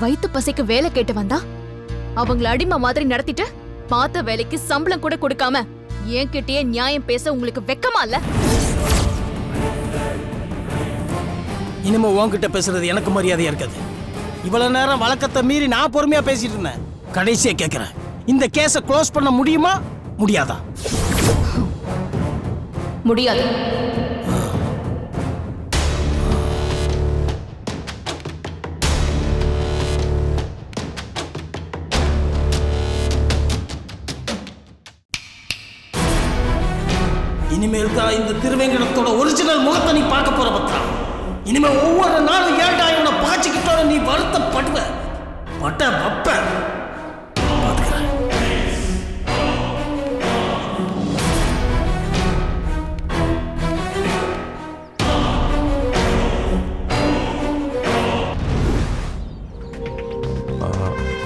வயித்து பசைக்கு வேலை கேட்டு வந்தா? அவங்கள அடிமை மாதிரி நடத்திட்டு பார்த்த வேலைக்கு சம்பளம் கூட கொடுக்காம என்கிட்டயே நியாயம் பேச உங்களுக்கு வெக்கமா இல்ல? இனிமே உன்கிட்ட பேசுறது எனக்கு மரியாதையா இருக்காது. இவ்வளவு நேரம் வழக்கத்தை மீறி நான் பொறுமையா பேசிட்டு இருந்தேன். கடைசியா கேட்கிறேன் இந்த கேஸை க்ளோஸ் பண்ண முடியுமா? முடியாதா? முடியாது. இனிமேல் தான் இந்த திருவேங்கடத்தோட ஒரிஜினல் முகத்தை நீ பார்க்க போற பத்ரா. இனிமே ஒவ்வொரு நாளும் ஏன்டா இவனை பாய்ச்சிக்கிட்டோட நீ வருத்தப்படுவ? பட்ட வப்ப.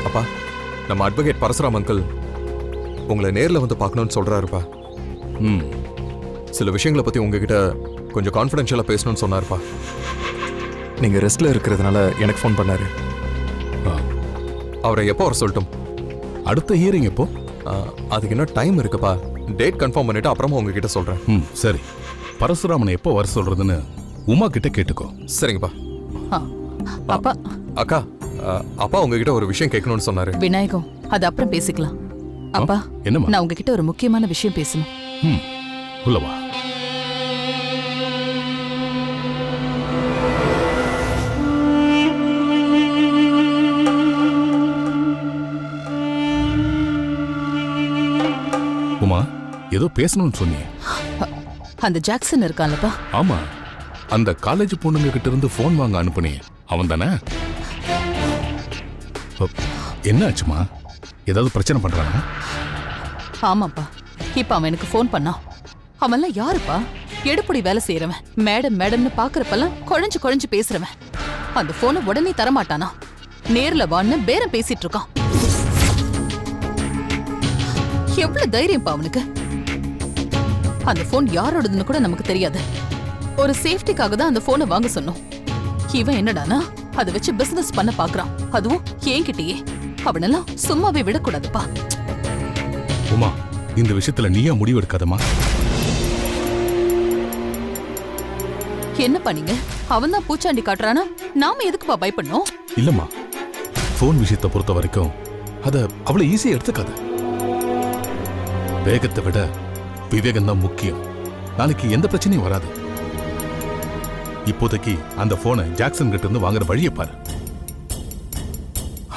அப்பா நம்ம அட்வொகேட் பரசுராம் அங்கிள் உங்களை நேர்ல வந்து பார்க்கணும்னு சொல்றாருப்பா. ம். சில விஷயங்களை பத்தி உங்ககிட்ட கொஞ்சம் கான்ஃபிடென்ஷியலா பேசணும்னு சொன்னாருப்பா. நீங்க ரெஸ்ட்ல இருக்கிறதுனால எனக்கு ஃபோன் பண்ணாரு. ஆ. அவரை எப்போ வர சொல்லட்டும்? அடுத்த ஹியரிங் எப்போ? அதுக்கு இன்னும் டைம் இருக்குப்பா. டேட் கன்ஃபார்ம் பண்ணிட்டு அப்புறமா உங்ககிட்ட சொல்றேன். ம் சரி. பரசுராமனை எப்போ வர சொல்றதுன்னு உமா கிட்ட கேட்டுக்கோ. சரிங்கப்பா. அப்பா. அக்கா அப்பா உங்ககிட்ட ஒரு விஷயம் கேட்கணும்னு சொன்னாரு. விநாயகம் அது அப்புறம் பேசிக்கலாம். அப்பா என்னம்மா? நான் உங்ககிட்ட ஒரு முக்கியமான விஷயம் பேசணும். ம் உள்ள வா. உமா ஏதோ பேசணும்னு சொன்னியே அந்த ஜாக்சன் இருக்கான்லப்பா. ஆமா அந்த காலேஜ் பொண்ணுங்க கிட்ட இருந்து ஃபோன் வாங்க அனுப்புனே அவன் தானே? என்ன ஆச்சுமா ஏதாவது பிரச்சனை பண்றானா? ஆமாப்பா இப்ப அவன் எனக்கு ஃபோன் பண்ணான். அவன்லாம் யாருப்பா? எடுப்படி வேலை செய்யறவன் மேடம் மேடம்னு பாக்குறப்பெல்லாம் குழஞ்சு குழஞ்சு பேசுறவன். அந்த போனை உடனே தரமாட்டானா? நேர்ல வான்னு பேரம் பேசிட்டு இருக்கான். எவ்வளவு தைரியம்ப்பா அவனுக்கு? அந்த போன் யாரோடதுன்னு கூட நமக்கு தெரியாது. ஒரு சேஃப்டிக்காக தான் அந்த போனை வாங்க சொன்னோம். இவன் என்னடானா அதை வச்சு பிசினஸ் பண்ண பாக்குறான். அதுவும் என்கிட்டயே. அவனெல்லாம் சும்மாவே விடக்கூடாதுப்பா. உமா இந்த விஷயத்துல நீயா முடிவு எடுக்காதமா என்ன பண்ணீங்க அவன் தான் பூச்சாண்டி காட்டுறானா? நாம எதுக்குப்பா பயப்படணும்? இல்லம்மா. ஃபோன் விஷயத்தை பொறுத்த வரைக்கும் அத அவ்வளவு ஈஸியா எடுத்துக்காத. வேகத்தை விட விவேகம் தான் முக்கியம். நாளைக்கு எந்த பிரச்சனையும் வராது. இப்போதைக்கு அந்த போனை ஜாக்சன் கிட்ட இருந்து வாங்குற வழியை பாரு.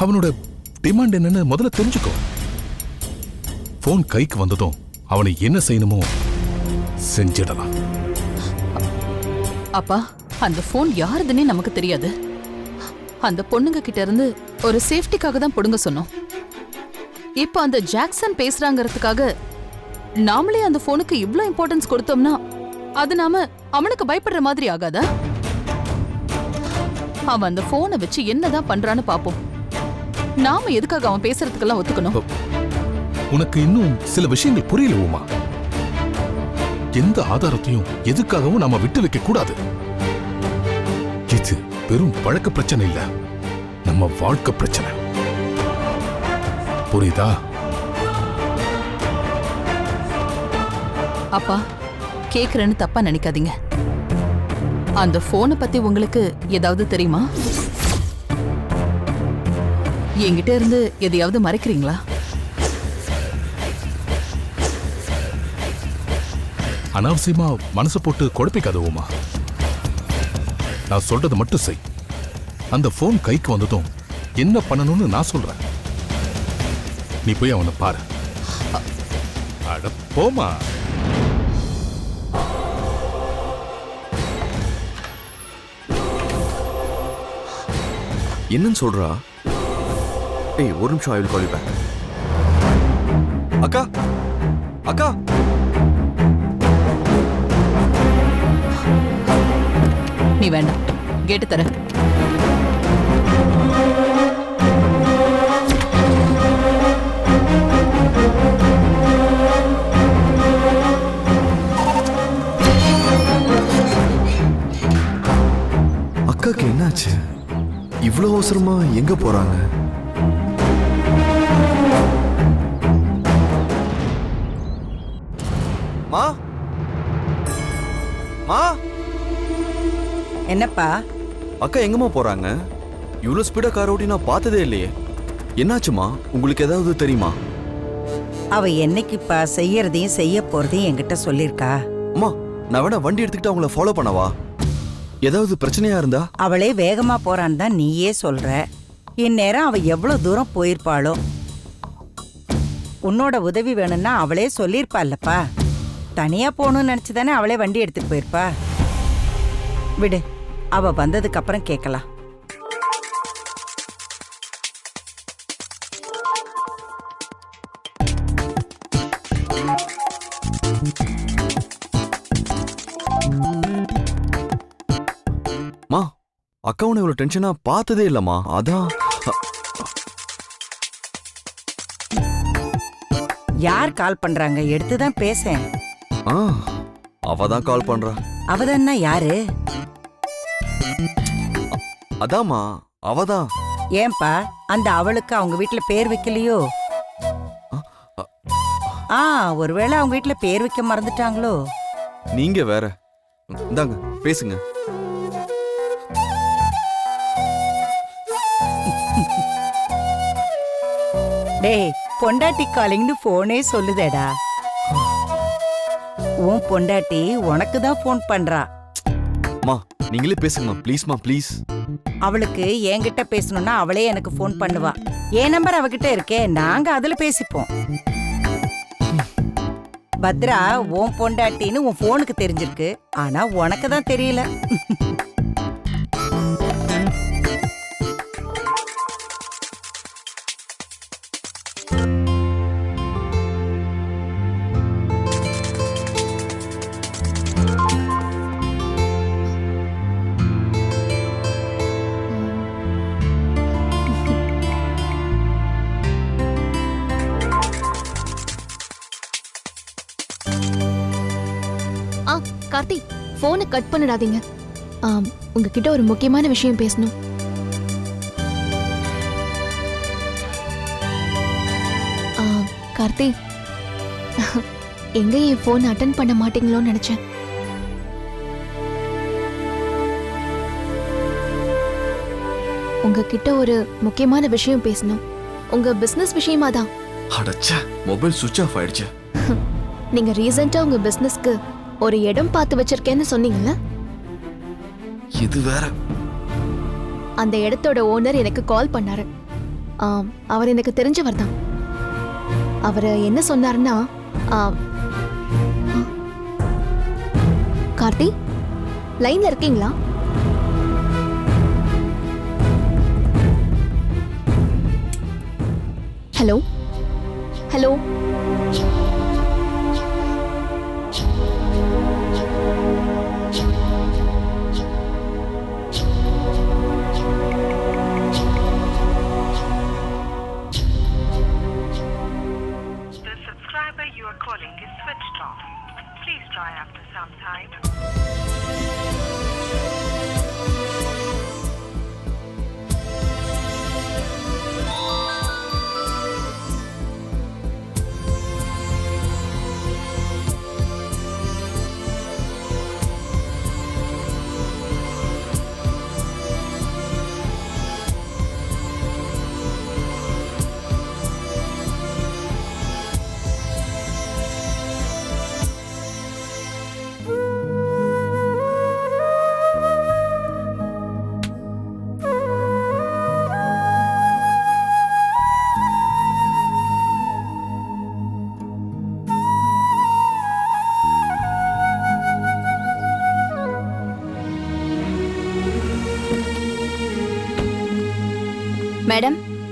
அவனோட டிமாண்ட் என்னன்னு முதல்ல தெரிஞ்சுக்கோ. போன் கைக்கு வந்ததும் அவனை என்ன செய்யணுமோ செஞ்சிடலாம். அப்பா அந்த ஃபோன் யாருதுன்னே நமக்கு தெரியாது. அந்த பொண்ணுங்க கிட்ட இருந்து ஒரு சேஃப்டிக்காக தான் பொடுங்க சொன்னோம். இப்போ அந்த ஜாக்சன் பேசுறாங்கிறதுக்காக நாமளே அந்த ஃபோனுக்கு இவ்வளோ இம்பார்ட்டன்ஸ் கொடுத்தோம்னா அது நாம அவனுக்கு பயப்படுற மாதிரி ஆகாதா? அவன் அந்த ஃபோனை வச்சு என்னதான் பண்றான்னு பாப்போம். நாம எதுக்காக அவன் பேசுறதுக்கெல்லாம் ஒத்துக்கணும்? உனக்கு இன்னும் சில விஷயங்கள் புரியல உமா எந்த ஆதாரத்தையும் எதுக்காகவும் நாம விட்டு வைக்க கூடாது. இது வெறும் பழக்க பிரச்சனை இல்ல. நம்ம வாழ்க்கை பிரச்சனை. புரியுதா? அப்பா கேக்குறேன்னு தப்பா நினைக்காதீங்க. அந்த போனை பத்தி உங்களுக்கு ஏதாவது தெரியுமா? என்கிட்ட இருந்து எதையாவது மறைக்கிறீங்களா? அனாவசியமா மனசு போட்டு குழப்பிக்காத உமா நான் சொல்றது மட்டும் செய். அந்த போன் கைக்கு வந்ததும் என்ன பண்ணணும்னு நான் சொல்றேன். நீ போய் அவனை பாரு. அட போமா என்னன்னு சொல்றா? ஏய் ஒரு நிமிஷம் I will call you back அக்கா அக்கா. நீ வேண்டாம். கேட்டு தர அக்காக்கு என்னாச்சு? இவ்வளோ அவசரமா எங்க போறாங்க? மா? மா? என்னப்பா? அக்கா எங்கம்மா போறாங்க? இவ்வளோ ஸ்பீடா கார் ஓட்டி நான் பார்த்ததே இல்லையே. என்னாச்சுமா? உங்களுக்கு ஏதாவது தெரியுமா? அவ என்னைக்குப்பா செய்யறதையும் செய்ய போறதையும் என்கிட்ட சொல்லிருக்கா அம்மா நான் வேணா வண்டி எடுத்துக்கிட்டு அவங்கள ஃபாலோ பண்ணவா? ஏதாவது பிரச்சனையா இருந்தா? அவளே வேகமா போறான்னு தான் நீயே சொல்ற. இந்நேரம் அவ எவ்வளவு தூரம் போயிருப்பாளோ? உன்னோட உதவி வேணும்னா அவளே சொல்லியிருப்பாள்லப்பா தனியா போகணும்னு நினைச்சுதானே அவளே வண்டி எடுத்துட்டு போயிருப்பா? விடு. அவ வந்ததுக்கு அப்புறம் கேட்கலாம் மா அக்கா உன்னை இவ்வளோ டென்ஷனா பார்த்ததே இல்லம்மா அதான் யார் கால் பண்றாங்க? எடுத்து தான் பேசேன். ஆ அவ தான் கால் பண்றா. அவதான்னா யாரு? அதாம்மா அவ தான் ஏன்பா அந்த அவளுக்கு அவங்க வீட்ல பேர் வைக்கலையோ? ஆ ஒருவேளை அவங்க வீட்ல பேர் வைக்க மறந்துட்டாங்களோ? நீங்க வேற. இந்தாங்க பேசுங்க. டேய் பொண்டாட்டி காலிங்னு போனே சொல்லுதேடா. உன் பொண்டாட்டி உனக்கு தான் ஃபோன் பண்றா. நீங்களே பேசுங்கம்மா. ப்ளீஸ்மா ப்ளீஸ் அவளுக்கு என்கிட்ட பேசணும்னா அவளே எனக்கு ஃபோன் பண்ணுவா. என் நம்பர் அவகிட்ட இருக்கே நாங்க அதுல பேசிப்போம். பத்ரா உன் பொண்டாட்டின்னு உன் போனுக்கு தெரிஞ்சிருக்கு. ஆனா உனக்கு தான் தெரியல. கார்த்தி போனை கட் பண்ணிடாதீங்க. ஆம், உங்ககிட்ட ஒரு முக்கியமான விஷயம் பேசணும். ஆ, கார்த்தி. எங்க என் போன் அட்டன் பண்ண மாட்டீங்களோன்னு நினைச்சேன். உங்ககிட்ட ஒரு முக்கியமான விஷயம் பேசணும். உங்க பிசினஸ் விஷயமா தான். அடச்சே மொபைல் சுவிட்ச் ஆஃப் ஆயிடுச்சு. நீங்க ரீசெண்டா உங்க பிசினஸ்க்கு ஒரு இடம் பார்த்து வச்சிருக்கேன்னு சொன்னீங்கல்ல? இது வேற. அந்த இடத்தோட ஓனர் எனக்கு கால் பண்ணாரு. ஆம், அவர் எனக்கு தெரிஞ்சவர் தான். அவர் என்ன சொன்னாருன்னா ஆ, ஆ. கார்த்தி லைன்ல இருக்கீங்களா? Hello? Hello? Subscriber you are calling is switched off. Please try after some time.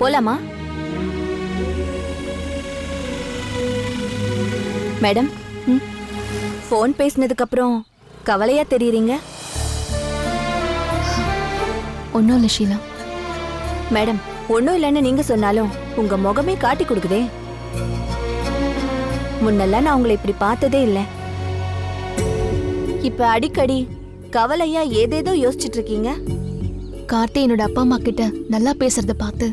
போலாமா? மேடம் ஃபோன் பேசினதுக்கு அப்புறம் கவலையா தெரியுறீங்க? ஒன்றும் இல்லை ஷீலா. மேடம் ஒன்றும் இல்லைன்னு நீங்க சொன்னாலும் உங்க முகமே காட்டி கொடுக்குதே. முன்னெல்லாம் நான் உங்களை இப்படி பார்த்ததே இல்லை. இப்ப அடிக்கடி கவலையா ஏதேதோ யோசிச்சுட்டு இருக்கீங்க? கார்த்தி என்னோட அப்பா அம்மா கிட்ட நல்லா பேசுறத பார்த்து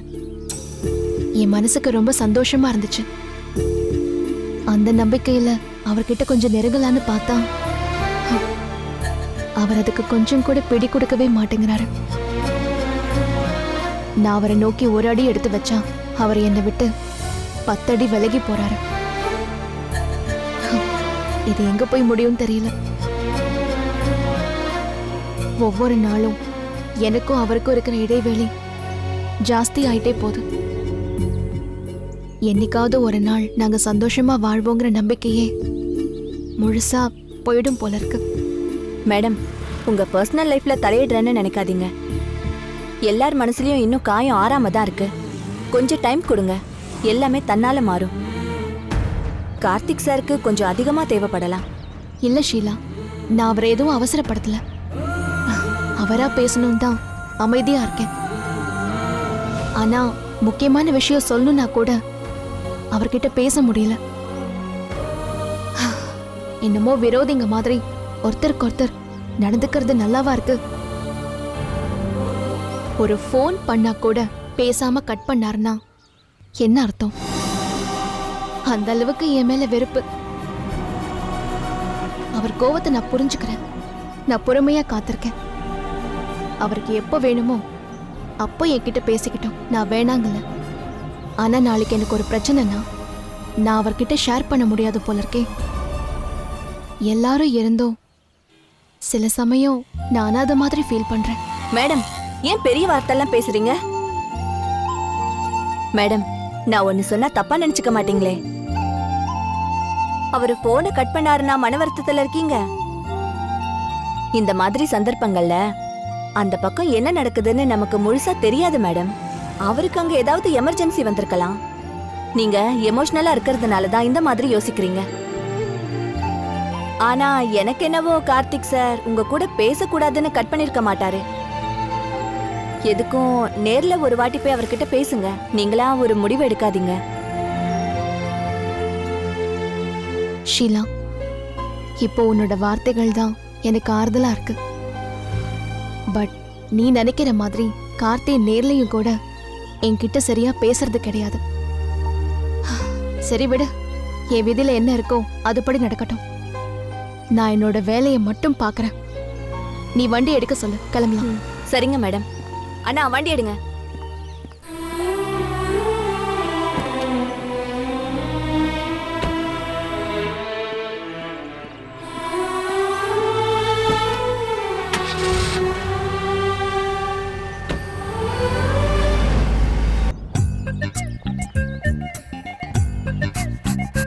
என் மனசுக்கு ரொம்ப சந்தோஷமா இருந்துச்சு. அந்த நம்பிக்கையில அவர்கிட்ட கொஞ்சம் நெருங்கலான்னு பார்த்தா அவர் அதுக்கு கொஞ்சம் கூட பிடி கொடுக்கவே மாட்டேங்கிறாரு. நான் அவரை நோக்கி ஒரு அடி எடுத்து வச்சா அவர் என்னை விட்டு பத்தடி விலகி போறாரு. இது எங்க போய் முடியும்னு தெரியல. ஒவ்வொரு நாளும் எனக்கும் அவருக்கும் இருக்கிற இடைவெளி ஜாஸ்தி ஆயிட்டே போகுது. என்னைக்காவது ஒரு நாள் நாங்க சந்தோஷமா வாழ்வோங்கிற நம்பிக்கையே முழுசா போயிடும் போல இருக்கு. மேடம் உங்க பர்சனல் லைஃப்ல தலையிடுறேன்னு நினைக்காதீங்க. எல்லார் மனசுலயும் இன்னும் காயம் ஆறாம தான் இருக்கு. கொஞ்சம் டைம் கொடுங்க. எல்லாமே தன்னால மாறும். கார்த்திக் சாருக்கு கொஞ்சம் அதிகமா தேவைப்படலாம். இல்ல ஷீலா நான் அவரை எதுவும் அவசரப்படுத்தல. அவரா பேசணும் தான் அமைதியா இருக்கேன். ஆனா முக்கியமான விஷயம் சொல்லணும்னா கூட அவர்கிட்ட பேச முடியல. என்னமோ விரோதிங்க மாதிரி ஒருத்தருக்கு ஒருத்தர் நடந்துக்கிறது நல்லாவா இருக்கு. ஒரு ஃபோன் பண்ணா கூட பேசாம கட் பண்ணாருன்னா என்ன அர்த்தம்? அந்த அளவுக்கு என் மேல வெறுப்பு. அவர் கோவத்தை நான் புரிஞ்சுக்கிறேன். நான் பொறுமையா காத்திருக்கேன். அவருக்கு எப்போ வேணுமோ அப்போ என்கிட்ட பேசிக்கிட்டோம். நான் வேணாங்கல்ல. ஆனா நாளைக்கு எனக்கு ஒரு பிரச்சனைனா நான் அவர்கிட்ட ஷேர் பண்ண முடியாது போல இருக்கே. எல்லாரும் இருந்தோம் சில சமயம் நான் அனாதை மாதிரி ஃபீல் பண்றேன். மேடம் ஏன் பெரிய வார்த்தைலாம் பேசுறீங்க? மேடம் நான் ஒன்னு சொன்னா தப்பா நினைச்சுக்க மாட்டீங்களே. அவரு போனை கட் பண்ணாருன்னா மன வருத்தத்துல இருக்கீங்க. இந்த மாதிரி சந்தர்ப்பங்கள்ல அந்த பக்கம் என்ன நடக்குதுன்னு நமக்கு முழுசா தெரியாது மேடம். அவருக்கு அங்க ஏதாவது எமர்ஜென்சி வந்திருக்கலாம். நீங்க எமோஷனலா இருக்கிறதுனால தான் இந்த மாதிரி யோசிக்கிறீங்க. ஆனா எனக்கு என்னவோ கார்த்திக் சார் உங்க கூட பேசக்கூடாதுன்னு கட் பண்ணிருக்க மாட்டாரு. எதுக்கும் நேர்ல ஒரு வாட்டி போய் அவர்கிட்ட பேசுங்க. நீங்களா ஒரு முடிவு எடுக்காதீங்க. ஷீலா இப்போ உன்னோட வார்த்தைகள் தான் எனக்கு ஆறுதலா இருக்கு. பட் நீ நினைக்கிற மாதிரி கார்த்தி நேர்லையும் கூட என்கிட்ட சரியா பேசுறது கிடையாது. சரி விடு. என் விதியில என்ன இருக்கோ அதுபடி நடக்கட்டும். நான் என்னோட வேலையை மட்டும் பாக்குறேன் நீ வண்டி எடுக்க சொல்லு. கிளம்பலாம். சரிங்க மேடம். அண்ணா வண்டி எடுங்க.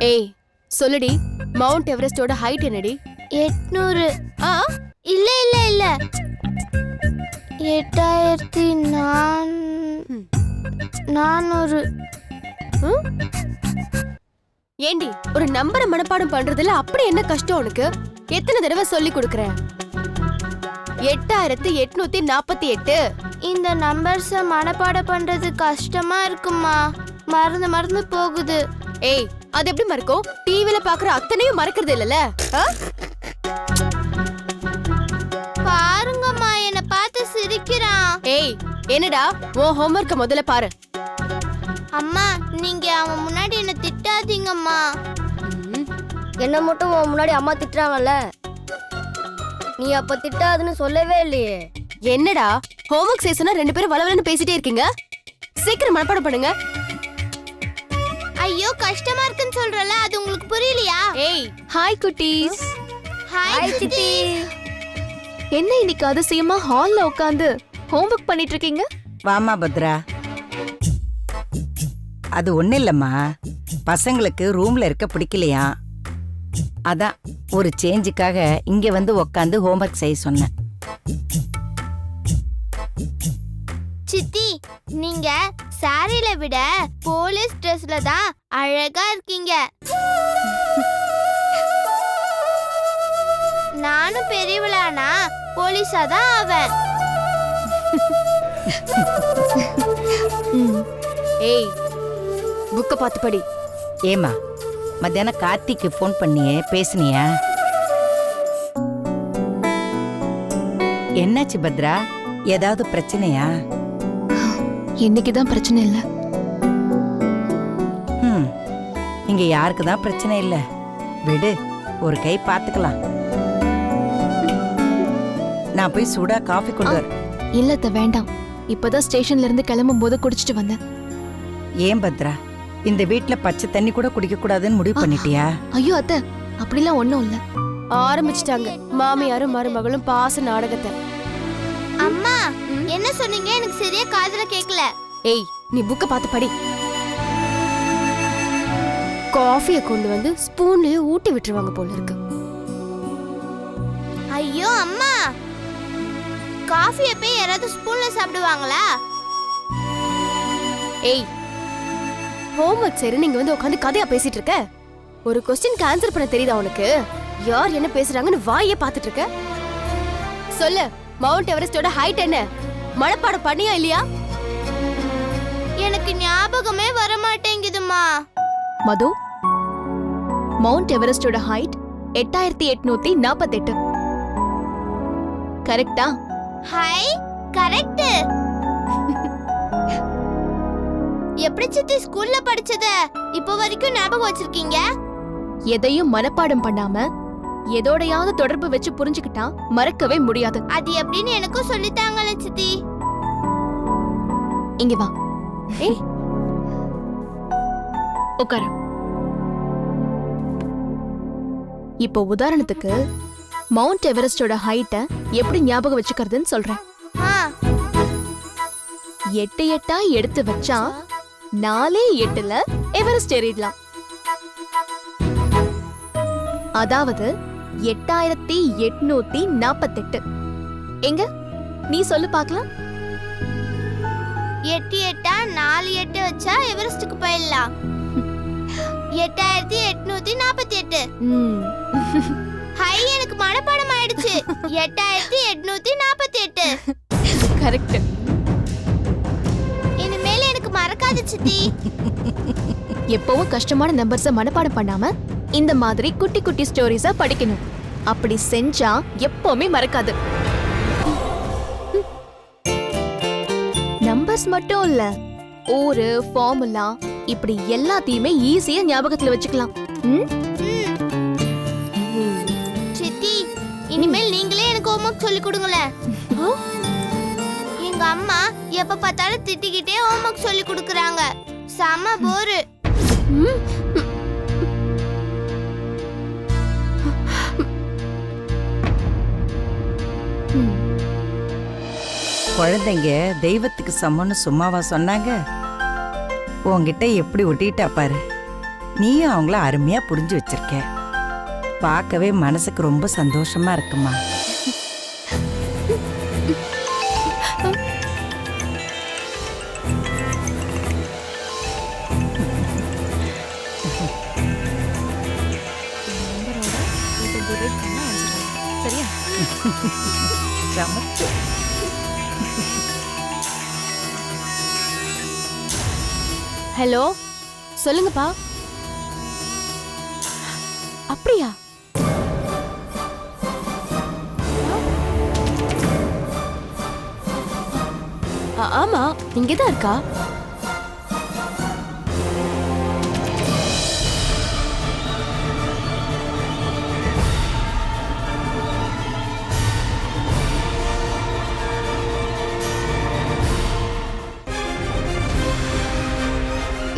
ஏய் சொல்லுடி. மவுண்ட் எவரெஸ்டோட ஹைட் என்னடி? எட்நூறு. ஆ இல்ல இல்ல இல்ல. எட்டாயிரத்தி நான் நானூறு. ஏண்டி ஒரு நம்பரை மனப்பாடம் பண்றதுல அப்படி என்ன கஷ்டம் உனக்கு? எத்தனை தடவை சொல்லி கொடுக்கறேன் எட்டாயிரத்தி எட்நூத்தி நாப்பத்தி எட்டு. இந்த நம்பர்ஸ மனப்பாடம் பண்றது கஷ்டமா இருக்குமா? மறந்து மறந்து போகுது. ஏய் அது எப்படி மறக்கும்? டிவில பாக்குற அத்தனையும் மறக்கிறது இல்லல பாருங்கம்மா என்ன பார்த்து சிரிக்கிறான். ஏய் என்னடா? உன் ஹோம்ஒர்க்க முதல்ல பாரு. அம்மா நீங்க அவன் முன்னாடி என்ன திட்டாதீங்கம்மா. என்ன மட்டும் உன் முன்னாடி அம்மா திட்டுறாங்கல்ல? நீ அப்ப திட்டாதுன்னு சொல்லவே இல்லையே. என்னடா? ஹோம்ஒர்க் செய்ய சொன்னா ரெண்டு பேரும் வளவலன்னு பேசிட்டே இருக்கீங்க? சீக்கிரம் மனப்பாடம் பண்ணுங்க. ஐயோ கஷ்டமா இருக்குன்னு சொல்றல அது உங்களுக்கு புரியலையா? ஏய் ஹாய் குட்டீஸ். ஹாய் சித்தி என்ன இன்னைக்கு அதிசயமா ஹால்ல உட்காந்து ஹோம்ஒர்க் பண்ணிட்டு இருக்கீங்க? வாமா பத்ரா. அது ஒன்றும் இல்லைம்மா. பசங்களுக்கு ரூம்ல இருக்க பிடிக்கலையா? அதான் ஒரு சேஞ்சுக்காக இங்க வந்து உக்காந்து ஹோம்ஒர்க் செய்ய சொன்னேன். சித்தி நீங்க சாரியில விட போலீஸ் ட்ரெஸ்ல தான் அழகா இருக்கீங்க. நானும் பெரியவளானா போலீஸா தான் ஆவேன். ஏய் புக்க பார்த்து படி. ஏமா மத்தியானம் கார்த்திக்கு ஃபோன் பண்ணியே பேசுனியா? என்னாச்சு பத்ரா? ஏதாவது பிரச்சனையா? இன்னைக்கு தான் பிரச்சனை இல்லை. ம் இங்க யாருக்கு தான் பிரச்சனை இல்ல. விடு ஒரு கை பார்த்துக்கலாம் நான் போய் சூடா காஃபி கொண்டு வரேன். இல்ல அத்தை வேண்டாம். இப்பதான் ஸ்டேஷன்ல இருந்து கிளம்பும் போது குடிச்சிட்டு வந்தேன். ஏன் பத்ரா? இந்த வீட்ல பச்சை தண்ணி கூட குடிக்க கூடாதுன்னு முடிவு பண்ணிட்டியா? ஐயோ அத்தை அப்படிலாம் ஒண்ணும் இல்ல. ஆரம்பிச்சிட்டாங்க. மாமியாரும் மருமகளும் பாச நாடகத்தை. என்ன சொன்னீங்க? எனக்கு சரியா காதுல கேக்கல. ஏய் நீ புக்க பார்த்து படி. காஃபிய கொண்டு வந்து ஸ்பூன்லயே ஊட்டி விட்டுருவாங்க போல இருக்கு. ஐயோ அம்மா! காஃபி எப்பயும் யாராவது ஸ்பூன்ல சாப்பிடுவாங்களா? ஏய் ஹோம்ஒர்க் சரி நீங்க வந்து உட்காந்து கதையா பேசிட்டு இருக்க? ஒரு கொஸ்டினுக்கு ஆன்சர் பண்ண தெரியுதா உனக்கு? யார் என்ன பேசுறாங்கன்னு வாயே பார்த்துட்டு இருக்க? சொல்லு மவுண்ட் எவரெஸ்டோட ஹைட் என்ன? மனப்பாடம் பண்ணியா இல்லையா? எனக்கு ஞாபகமே வர மாட்டேங்குதுமா மது மவுண்ட் எவரெஸ்டோட ஹைட் எட்டாயிரத்தி எட்நூத்தி நாற்பத்தெட்டு கரெக்டா ஹை கரெக்ட் எப்படி சித்தி ஸ்கூல்ல படிச்சத? இப்போ வரைக்கும் ஞாபகம் வச்சிருக்கீங்க? எதையும் மனப்பாடம் பண்ணாம எதோடையாவது தொடர்பு வச்சு புரிஞ்சுக்கிட்டா மறக்கவே முடியாது. அது எப்படின்னு எனக்கும் சொல்லித்தாங்களே சித்தி. இங்க வா. ஏய் உட்காரு. இப்போ உதாரணத்துக்கு மவுண்ட் எவரெஸ்டோட ஹைட்டை எப்படி ஞாபகம் வச்சுக்கிறதுன்னு சொல்றேன். ஆ. எட்டு எட்டா எடுத்து வச்சா நாலே எட்டுல எவரெஸ்ட் ஏறிடலாம். அதாவது எட்டாயிரத்தி எட்நூத்தி நாப்பத்தெட்டு. எங்க? நீ சொல்லு பார்க்கலாம். எட்டு எட்டா நாலு எட்டு வச்சா எவரெஸ்டுக்கு போயிடலாம்? எட்டாயிரத்தி எட்நூத்தி நாற்பத்தி எட்டு ஹை எனக்கு மனப்பாடம் ஆயிடுச்சு. எட்டாயிரத்தி எட்நூத்தி நாற்பத்தி எட்டு கரெக்ட் இனிமேல் எனக்கு மறக்காது சித்தி. எப்பவும் கஷ்டமான நம்பர்ஸ மனப்பாடம் பண்ணாம இந்த மாதிரி குட்டி குட்டி ஸ்டோரிஸா படிக்கணும். அப்படி செஞ்சா எப்பவுமே மறக்காது. நம்பர்ஸ் மட்டும் இல்ல ஊரு ஃபார்முலா இப்படி எல்லாத்தையுமே ஈஸியா ஞாபகத்துல வச்சுக்கலாம்? சித்தி இனிமேல் நீங்களே எனக்கு ஹோம்ஒர்க் சொல்லி கொடுங்களேன் எங்க அம்மா எப்ப பார்த்தாலும் திட்டிக்கிட்டே ஹோம்ஒர்க் சொல்லி கொடுக்கறாங்க. செம போரு குழந்தைங்க தெய்வத்துக்கு சமம்னு சும்மாவா சொன்னாங்க? உங்ககிட்ட எப்படி ஒட்டிட்டா பாரு. நீயும் அவங்கள அருமையா புரிஞ்சு வச்சிருக்க. பார்க்கவே மனசுக்கு ரொம்ப சந்தோஷமா இருக்குமா? ஹலோ? சொல்லுங்கப்பா. அப்படியா? ஆமா இங்கதான் இருக்கா?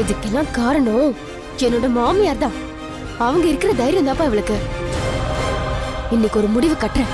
இதுக்கெல்லாம் காரணம் என்னோட மாமியார் தான் அவங்க இருக்கிற தைரியம் தான்ப்பா இவளுக்கு. இன்னைக்கு ஒரு முடிவு கட்டுறேன்.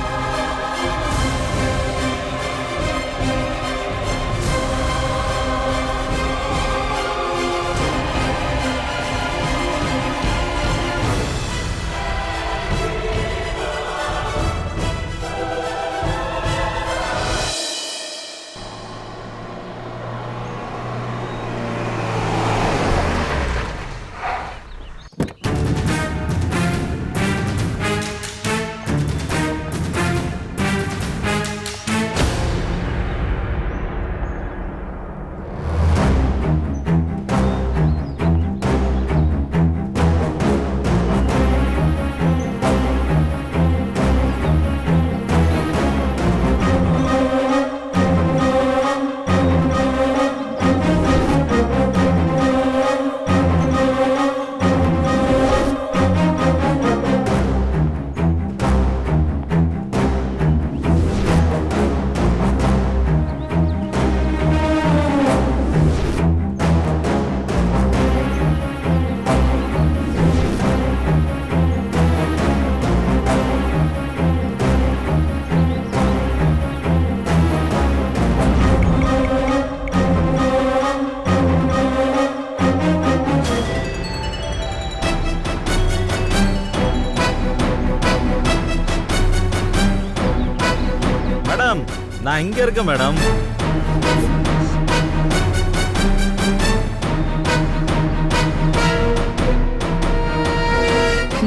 இங்க இருக்கேன் மேடம்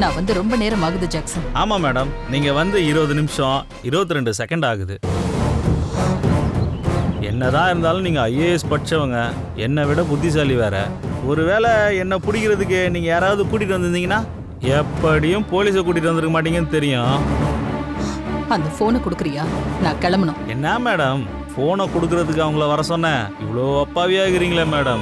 நான் வந்து ரொம்ப நேரம் ஆகுது ஜாக்சன். ஆமா மேடம் நீங்க வந்து இருபது நிமிஷம் இருபத்தி ரெண்டு செகண்ட் ஆகுது. என்னதான் இருந்தாலும் நீங்க ஐஏஎஸ் படிச்சவங்க என்னை விட புத்திசாலி வேற. ஒருவேளை என்னை பிடிக்கிறதுக்கு நீங்க யாராவது கூட்டிட்டு வந்திருந்தீங்கன்னா எப்படியும் போலீஸை கூட்டிட்டு வந்திருக்க மாட்டீங்கன்னு தெரியும். அந்த போனை கொடுக்குறியா? நான் கிளம்பணும். என்ன மேடம்? ஃபோனை கொடுக்கறதுக்கு அவங்கள வர சொன்னேன். இவ்வளோ அப்பாவியாகிறீங்களே மேடம்.